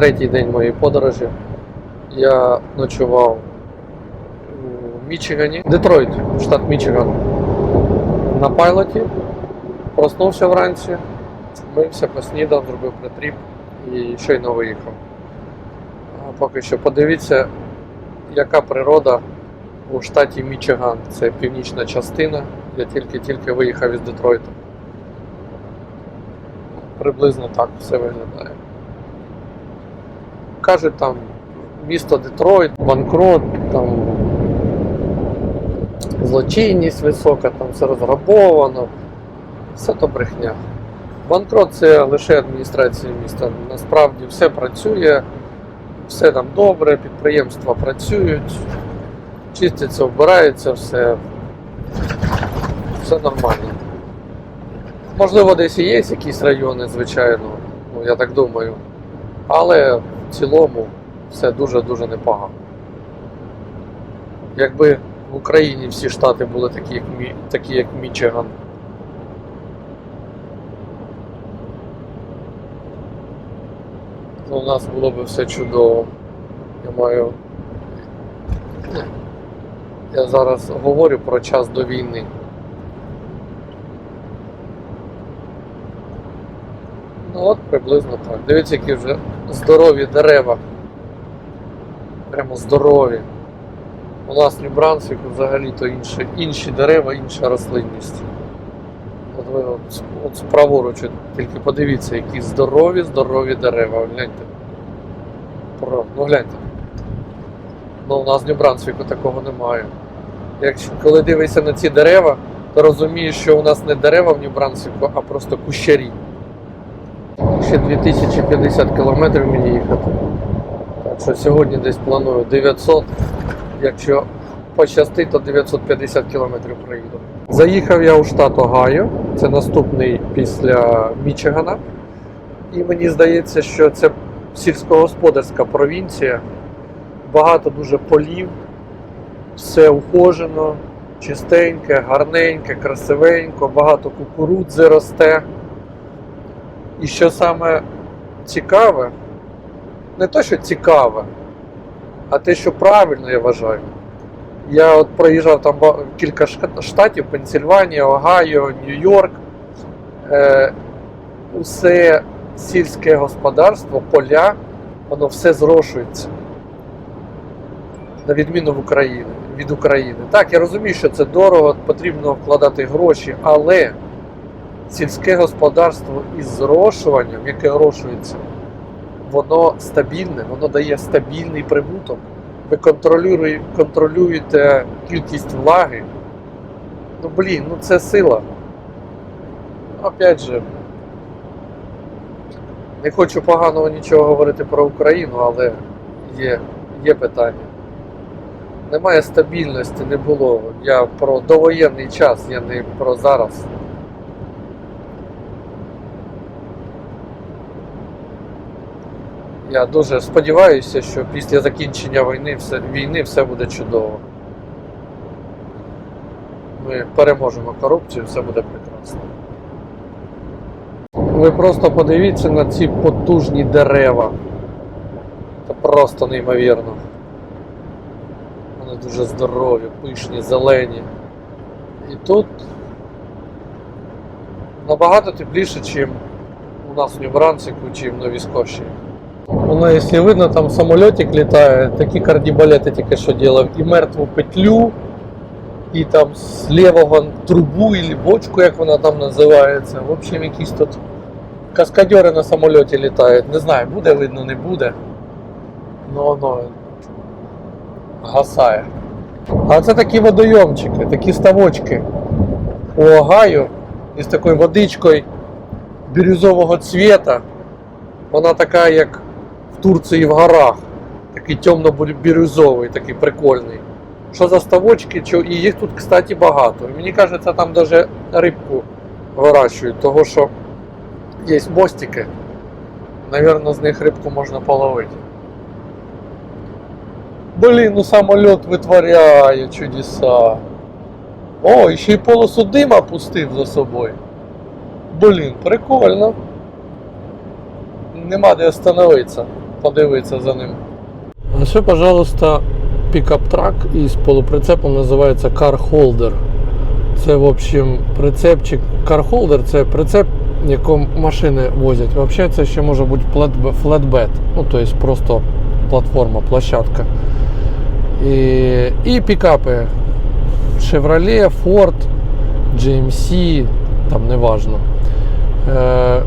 Третій день моєї подорожі. Я ночував у Мічигані, Детройт, штат Мічиган. На пайлоті. Проснувся вранці, мився, поснідав, зробив притріп і щойно виїхав. Поки що подивіться, яка природа у штаті Мічиган. Це північна частина. Я тільки-тільки виїхав із Детройта. Приблизно так все виглядає. Кажуть там місто Детройт, банкрот, там злочинність висока, там все розграбовано. Все то брехня. Банкрот це лише адміністрація міста. Насправді все працює, все там добре, підприємства працюють, чиститься, вбирається, все, все нормально. Можливо, десь і є якісь райони, звичайно, ну я так думаю. Але в цілому все дуже-дуже непогано. Якби в Україні всі штати були такі, як, Мі, такі, як Мічиган. то у нас було б все чудово. Я маю. Я зараз говорю про час до війни. Ну от приблизно так. Дивіться, які вже здорові дерева. Прямо здорові. У нас в Нью-Брансвіку взагалі-то інші, інші дерева, інша рослинність. От ви от, от справоруч, от тільки подивіться, які здорові, здорові дерева. Гляньте. Про, ну гляньте. Ну, у нас в Нью-Брансвіку такого немає. Якщо коли дивишся на ці дерева, то розумієш, що у нас не дерева в Нью-Брансвіку, а просто кущарі. Ще 2050 кілометрів мені їхати. Так що сьогодні десь планую 900. Якщо пощастить, то 950 кілометрів проїду. Заїхав я у штат Огайо, це наступний після Мічигана. І мені здається, що це сільськогосподарська провінція. Багато дуже полів, все ухожено, чистеньке, гарненьке, красивенько, багато кукурудзи росте. І що саме цікаве, не те, що цікаве, а те, що правильно я вважаю. Я от проїжджав там кілька штатів: Пенсільванія, Огайо, Нью-Йорк. Е, усе сільське господарство, поля, воно все зрошується. На відміну в Україні, від України. Так, я розумію, що це дорого, потрібно вкладати гроші, але сільське господарство із зрошуванням, яке орошується, воно стабільне, воно дає стабільний прибуток. Ви контролює- контролюєте кількість влаги. Ну блін, ну це сила. Опять же, не хочу поганого нічого говорити про Україну, але є, є питання. Немає стабільності, не було. Я про довоєнний час, я не про зараз. Я дуже сподіваюся, що після закінчення війни все, війни все буде чудово. Ми переможемо корупцію, все буде прекрасно. Ви просто подивіться на ці потужні дерева. Це просто неймовірно. Вони дуже здорові, пишні, зелені. І тут набагато тепліше, ніж у нас в Нью-Брансику, чи в Новій Скоші. Воно, якщо видно, там самолітик літає, такі кардібалети тільки що ділав. І мертву петлю, і там з лівого трубу, і бочку, як вона там називається. В общем, якісь тут каскадери на самольоті літають. Не знаю, буде видно, не буде. Ну воно гасає. А це такі водойомчики, такі ставочки у Огайо із такою водичкою бірюзового цвіта. Вона така, як Турції в горах. Такий темно-бірюзовий, такий прикольний. Що за ставочки? І їх тут, кстати, багато. Мені кажеться, там навіть рибку вирощують, того що є мостики. Навірно, з них рибку можна половити. Блін, ну самоліт витворяє чудеса. О, і ще й полосу дима пустив за собою. Блін, прикольно. нема де остановитися, подивитися за ним. Ось, пожалуйста, пікап-трак із полуприцепом називається Car Holder. Це, в общем, прицепчик. Car Holder це прицеп, якому машини возять. Взагалі це ще може бути флетбед. Ну, тобто просто платформа, площадка. І, і пікапи. Chevrolet, Ford, GMC, там неважно. Е,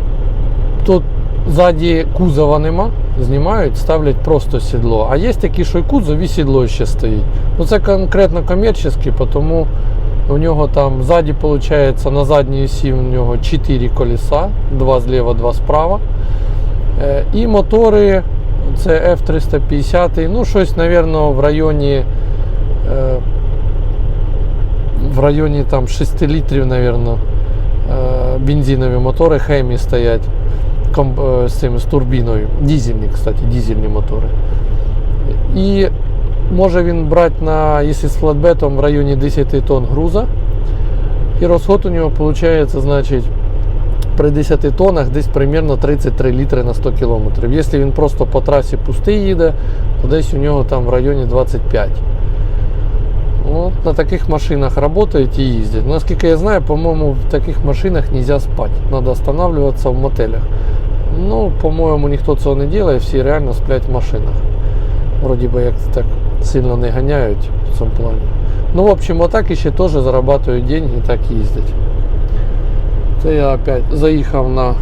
тут ззаді кузова нема, знімають, ставлять просто сідло. А є такі, що і кузов, і сідло ще стоїть. Ну це конкретно комерційний, тому у нього там ззаді, виходить, на задній осі у нього 4 колеса, 2 зліва, 2 справа. Е, І мотори це F350, ну щось, мабуть, в районі. е, В районі там 6 літрів, мабуть, бензинові мотори Хемі стоять е, з цим з турбіною. Дізельні, кстати, дізельні мотори. І може він брати на, якщо з флатбетом в районі 10 тонн груза. І розход у нього виходить, значить, при 10 тоннах десь примерно 33 літри на 100 км. Якщо він просто по трасі пустий їде, то десь у нього там в районі 25. От на таких машинах працюють і їздять. Наскільки я знаю, по-моєму, в таких машинах не можна спати. Треба останавливатися в мотелях. Ну, по-моєму, ніхто цього не робить, всі реально сплять в машинах. Вроді би як так сильно не ганяють в цьому плані. Ну, в общем, отак і ще теж зарабатують деньги так їздять. Це я опять заїхав на,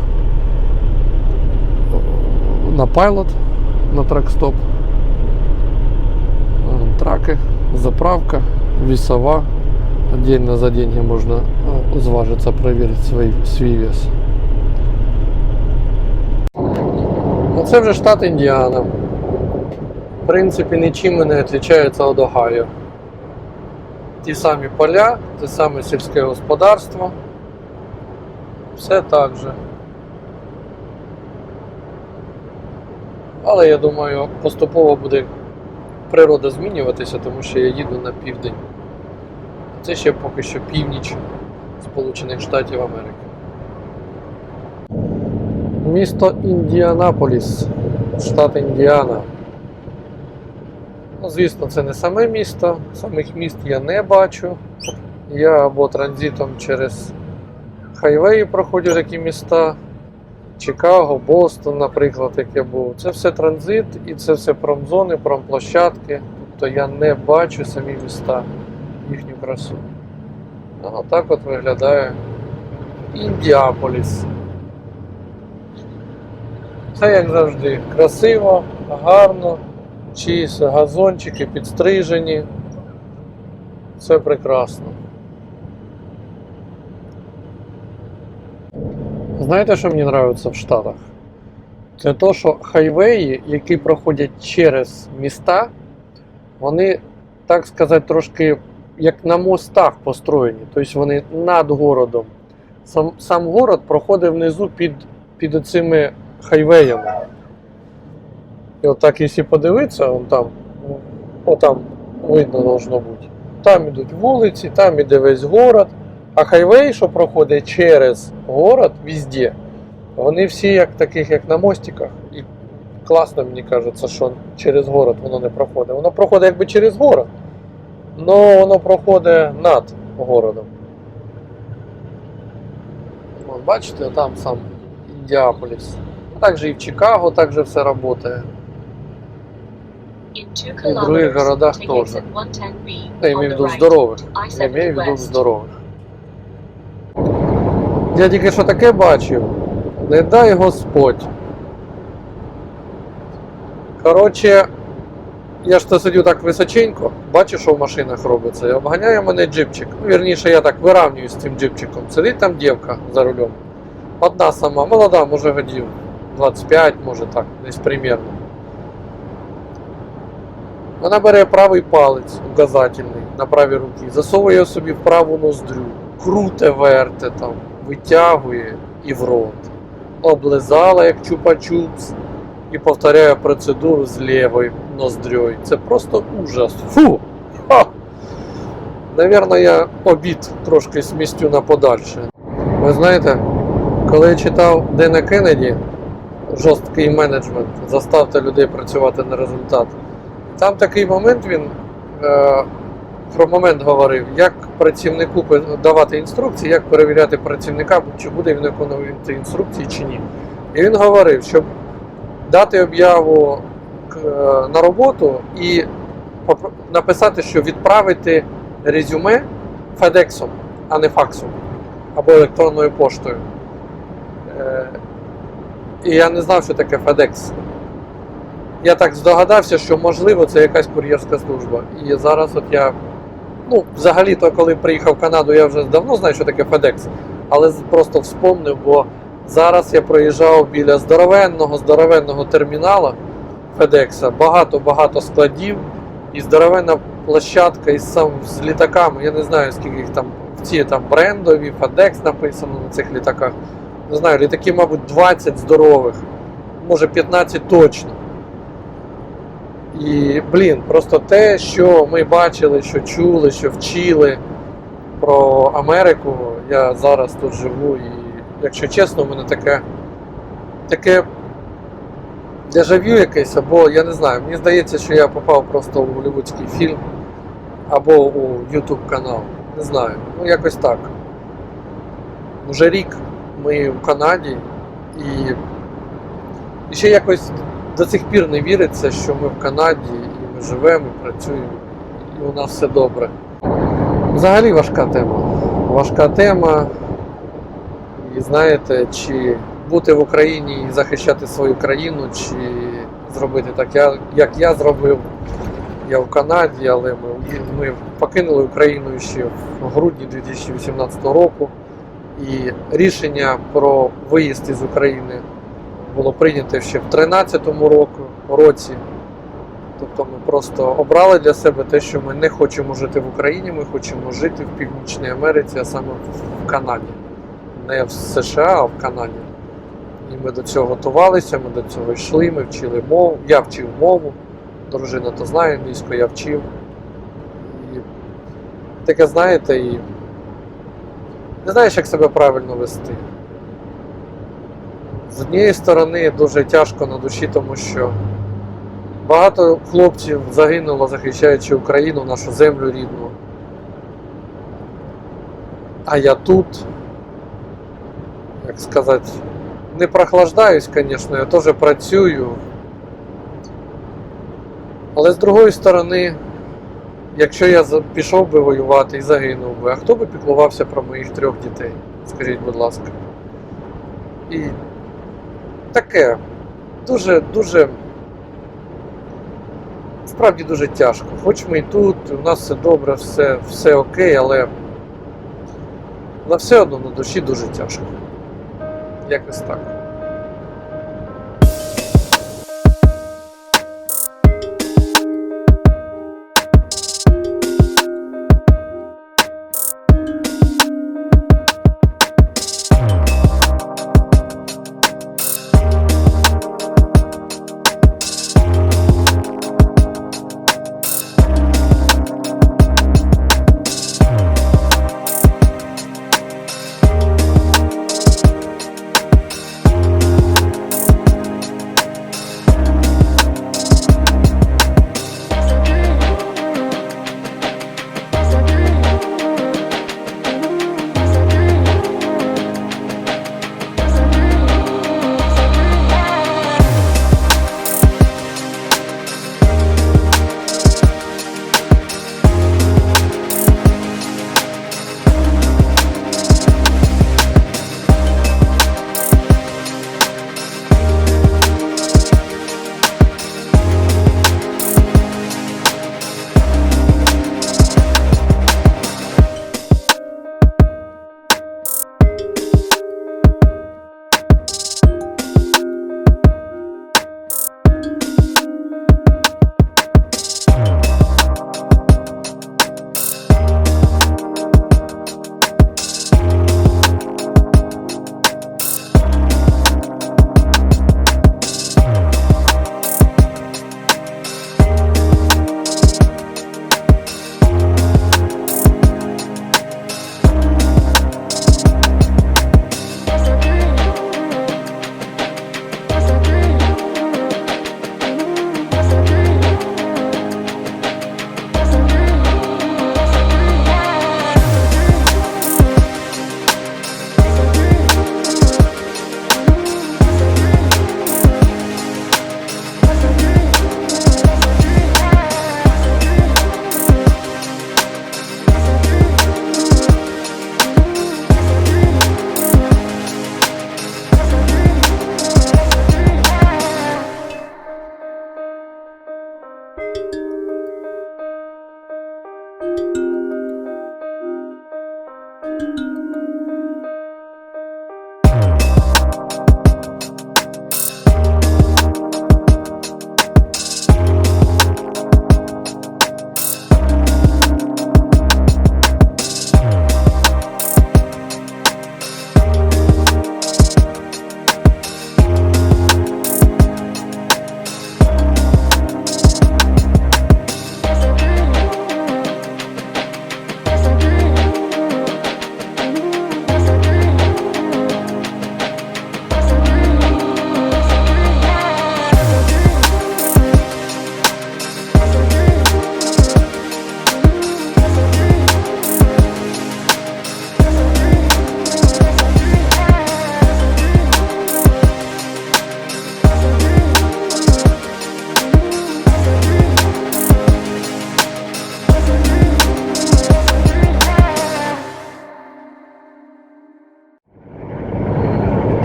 на пайлот, на тракстоп. Е, Траки, заправка, весова. Отдельно за деньги можна е, зважитися, перевірити свій, свій вес. Ну, Це вже штат Індіана. В принципі, нічим не відрізняється від Огайо. Ті самі поля, те саме сільське господарство. Все так же. Але я думаю, поступово буде природа змінюватися, тому що я їду на південь. Це ще поки що північ Сполучених Штатів Америки. Місто Індіанаполіс, штат Індіана. Ну, звісно, це не саме місто, самих міст я не бачу. Я або транзитом через хайвеї проходжу такі міста. Чикаго, Бостон, наприклад, як я був. Це все транзит і це все промзони, промплощадки. Тобто я не бачу самі міста, їхню красу. А так от виглядає Індіаполіс. Це як завжди красиво, гарно, чисто, газончики підстрижені. Все прекрасно. Знаєте, що мені подобається в Штатах? Це то, що хайвеї, які проходять через міста, вони, так сказати, трошки як на мостах построєні. Тобто вони над городом. Сам, сам город проходить внизу під, під оцими хайвеями. І отак, якщо подивитися, вон там, отам видно должно бути. Там ідуть вулиці, там іде весь город. А хайвей, що проходить через город везде, вони всі як таких, як на мостиках. І класно, мені кажеться, що через город воно не проходить. Воно проходить якби через город, але воно проходить над городом. Вон, бачите, там сам Індіаполіс. Також і в Чикаго також все працює. In И в других городах тоже. exit 110B Я имею в виду right. здорових. Я I-70 маю в виду west. здорових. Я тільки що таке бачив. Не дай Господь. Коротше, я ж то сидю так височенько, бачу, що в машинах робиться. І обганяє мене джипчик. Ну, вірніше, я так вирівнююсь з цим джипчиком. Сидить там дівка за рулем. Одна сама, молода, може годів 25, може так, десь примірно. Вона бере правий палець указательний на правій руці, засовує його собі в праву ноздрю, круте верте там, витягує і в рот. Облизала як чупа-чупс і повторяє процедуру з лівою ноздрьою. Це просто ужас. Фу! Ха! Навірно, я обід трошки смістю на подальше. Ви знаєте, коли я читав Дена Кеннеді, жорсткий менеджмент, заставте людей працювати на результат. Там такий момент він е, про момент говорив, як працівнику давати інструкції, як перевіряти працівника, чи буде він виконувати інструкції чи ні. І він говорив, щоб дати об'яву е, на роботу і написати, що відправити резюме FedEx, а не факсом або електронною поштою. Е, І я не знав, що таке FedEx. Я так здогадався, що можливо це якась кур'єрська служба. І зараз от я. Ну, взагалі-то, коли приїхав в Канаду, я вже давно знаю, що таке FedEx, але просто вспомнив, бо зараз я проїжджав біля здоровенного, здоровенного термінала FedEx, багато-багато складів і здоровенна площадка із сам з літаками. Я не знаю, скільки їх там ці там брендові, FedEx написано на цих літаках. Не знаю, літаки, мабуть, 20 здорових, може 15 точно. І, блін, просто те, що ми бачили, що чули, що вчили про Америку, я зараз тут живу, і, якщо чесно, у мене таке, таке дежавю якесь, або я не знаю, мені здається, що я попав просто у голівудський фільм або у YouTube канал. Не знаю. Ну якось так. Уже рік ми в Канаді і, ще якось до цих пір не віриться, що ми в Канаді і ми живемо, і працюємо, і у нас все добре. Взагалі важка тема. Важка тема. І знаєте, чи бути в Україні і захищати свою країну, чи зробити так, як я зробив. Я в Канаді, але ми, ми покинули Україну ще в грудні 2018 року. І рішення про виїзд із України було прийнято ще в 2013 році. Тобто ми просто обрали для себе те, що ми не хочемо жити в Україні, ми хочемо жити в Північній Америці, а саме в Канаді. Не в США, а в Канаді. І ми до цього готувалися, ми до цього йшли, ми вчили мову. Я вчив мову, дружина то знає англійську, я вчив. І таке, знаєте, і не знаєш, як себе правильно вести. З однієї сторони дуже тяжко на душі, тому що багато хлопців загинуло, захищаючи Україну, нашу землю рідну. А я тут, як сказати, не прохлаждаюсь, звісно, я теж працюю. Але з другої сторони, якщо я пішов би воювати і загинув би, а хто би піклувався про моїх трьох дітей? Скажіть, будь ласка. І таке дуже, дуже. Справді дуже тяжко. Хоч ми і тут, у нас все добре, все, все окей, але але все одно на душі дуже тяжко. Якось так.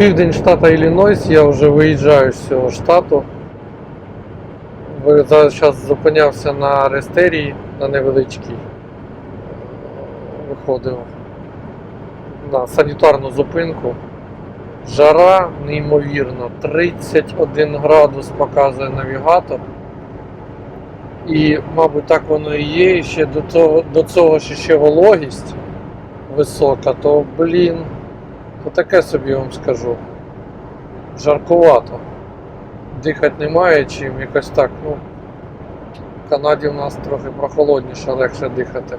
Південь штата Іллінойс, я вже виїжджаю з цього штату. Зараз зупинявся на Рестерії, на невеличкій. Виходив на санітарну зупинку. Жара неймовірно, 31 градус показує навігатор. І, мабуть, так воно і є. І ще до цього, до цього ще, ще вологість висока, то, блін, то таке собі вам скажу. Жаркувато. Дихати немає чим, якось так, ну. В Канаді в нас трохи прохолодніше, легше дихати.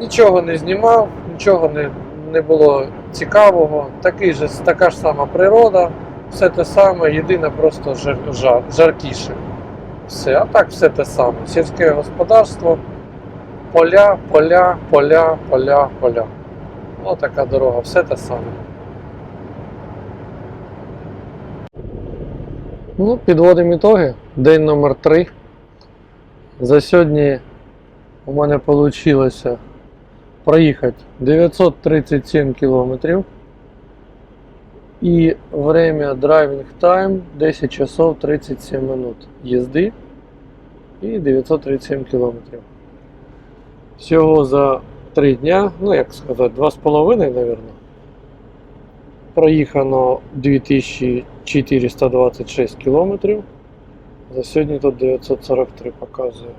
Нічого не знімав, нічого не, не було цікавого. Такий же, така ж сама природа, все те саме, єдине просто жар, жар, жаркіше. Все, а так все те саме. Сільське господарство, поля, поля, поля, поля, поля. Ось така дорога, все те саме. Ну, підводимо ітоги. День номер 3. За сьогодні у мене вийшло проїхати 937 кілометрів. І время driving time 10 часов 37 минут їзди і 937 кілометрів. Всього за 3 дня, ну як сказати, 2,5, мабуть. Проїхано 2426 кілометрів. За сьогодні тут 943 показує.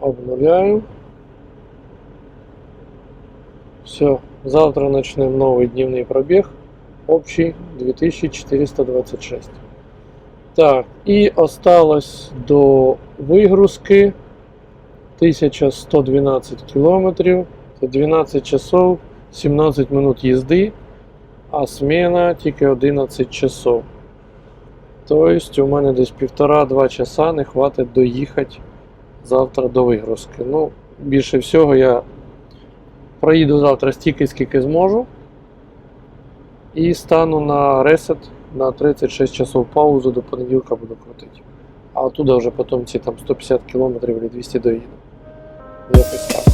Обнуляю. Все, завтра почнемо новий дневний пробіг. Общий 2426. Так, і осталось до вигрузки 1112 кілометрів. Це 12 часов 17 минут їзди, а смена тільки 11 часов. Тобто у мене десь півтора-два часа не хватить доїхати завтра до вигрузки. Ну, більше всього я проїду завтра стільки, скільки зможу. І стану на ресет на 36 часов паузу до понеділка буду крутити. А оттуда вже потім ці там 150 км чи 200 доїду. Якось так.